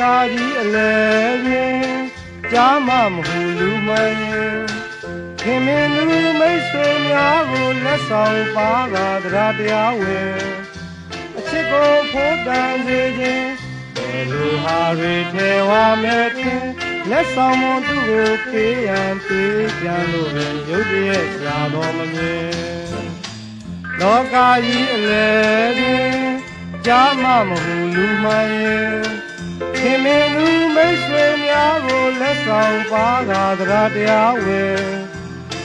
ကကြီးအလဲပြင်းကြားမမဟုလူမရင်ခင်မင်းလူမိတ်ဆွေများကိုလက်ဆောင်ပါကတရားတရားဝင်အချစ်ကိုဖို့တန်စေခြင်းဘယ်လိုဟာတွေထဲဝါမဲ့ခြင်းလက်ဆောင်မသူကိုပေးရန်ပေးပြန်လို့ပဲရုပ်တရက်ရှာတော်မမြင်လောကကြီးအလဲပြင်းကြားမမဟုလူမရင် ခင်မင်းလူမိတ်ဆွေများကိုလက်ဆောင်ပါကတရားတရားဝင်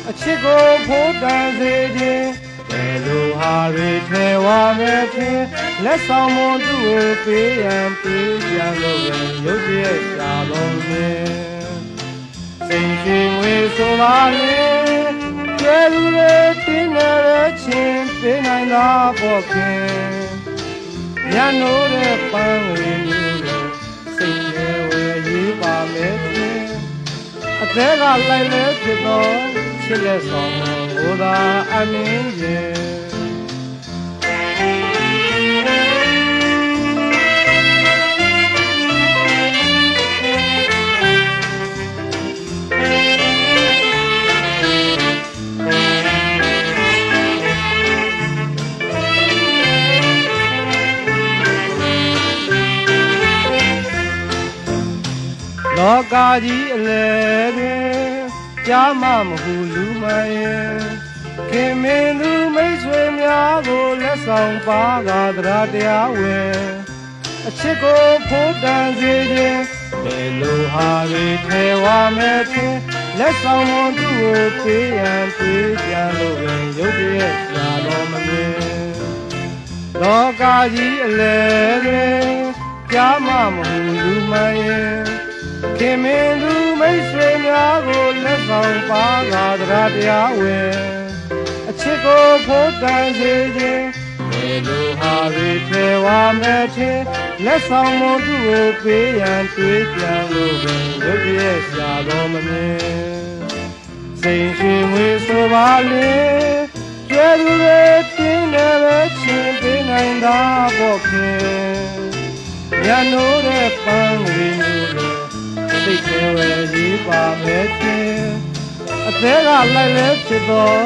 အချစ်ကိုဖို့တန်စေခြင်းဘယ်လိုဟာတွေထဲဝါမဲ့ခြင်းလက်ဆောင်မသူကိုပေးရန်ပေးပြန်လို့ပဲရုပ်တရက်ရှာတော်မူစိတ်ရှင်ဝေဆိုပါလေကျဲလူရဲ့တင်းနေတဲ့ချင်းပေးနိုင်တာပေါ့ခင်ညနိုးတဲ့ပန်းလေး လိုက်လဲဖြစ်တော့ချစ်လက်ဆောင်ကိုသာအမင်းရဲ့ လောကကြီးအလဲတွင်ကြားမမဟုလူမရဲ့ခင်မင်းသူမိတ်ဆွေများကိုလက်ဆောင်ပါကတရားတရားဝင်အချစ်ကိုဖို့တန်စေခြင်းဘယ်လိုဟာတွေထဲဝါမဲ့ခြင်းလက်ဆောင်မသူကိုပေးရန်ပေးပြန်လို့ပင်ရုပ်တရက်ရှာတော်မမြင်လောကကြီးအလဲတွင်ကြားမမဟုလူမရဲ့ ခင်မင်းသူမိတ်ဆွေများကိုလက်ဆောင်ပါကတရားတရားဝင်အချစ်ကိုဖို့တန်စေခြင်းဘယ်လိုဟာတွေထဲဝါမဲ့ခြင်းလက်ဆောင်မသူကိုပေးရန်တွေးပြန်လို့ပင်ရုပ်ရဲ့ရှာတော်မမြင်စိန်ရှင်ဝေဆိုပါလေကျဲသူတွေတင်းတယ်ပဲချင်းပေးနိုင်တာပေါ့ခင်ညနိုးတဲ့ပန်းလေးမျိုးလို စိတ်ထဲဝယ်ရေးပါမဲ့ခြင်းအသေးကလိုက်လဲဖြစ်တော့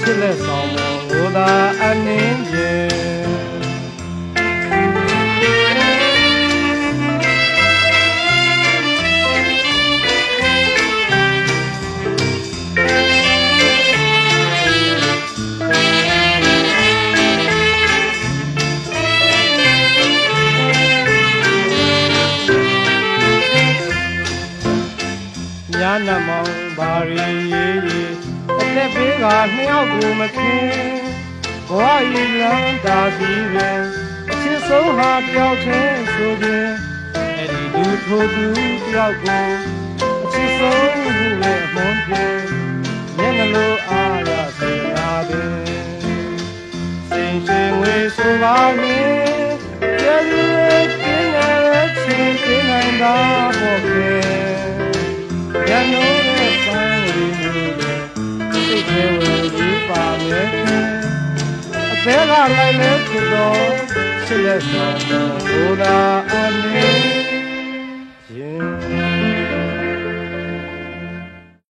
ချစ်လက်ဆောင်မကိုသာအနှင်းခြင်း ညာနမောင်ဘာရီရေးရေးအသက်ပေးကနှစ်ယောက်ကိုမခင်ဘဝဤလမ်းတာစီပင်အချစ်ဆုံးဟာတယောက်တည်းဆိုခြင်းအဲ့ဒီလူထိုသူတယောက်ကိုအချစ်ဆုံးဟုလည်းမွန်ပြေမျက်နှလိုအားရစေနာပင်စင်ရှင်ဝေဆိုပါမည် စိတ်ထဲဝင်ပြီးပါမယ်အသေးကလိုက်လဲဖြစ်တော့ချစ်လက်ဆောင်ဘုရားအမင်း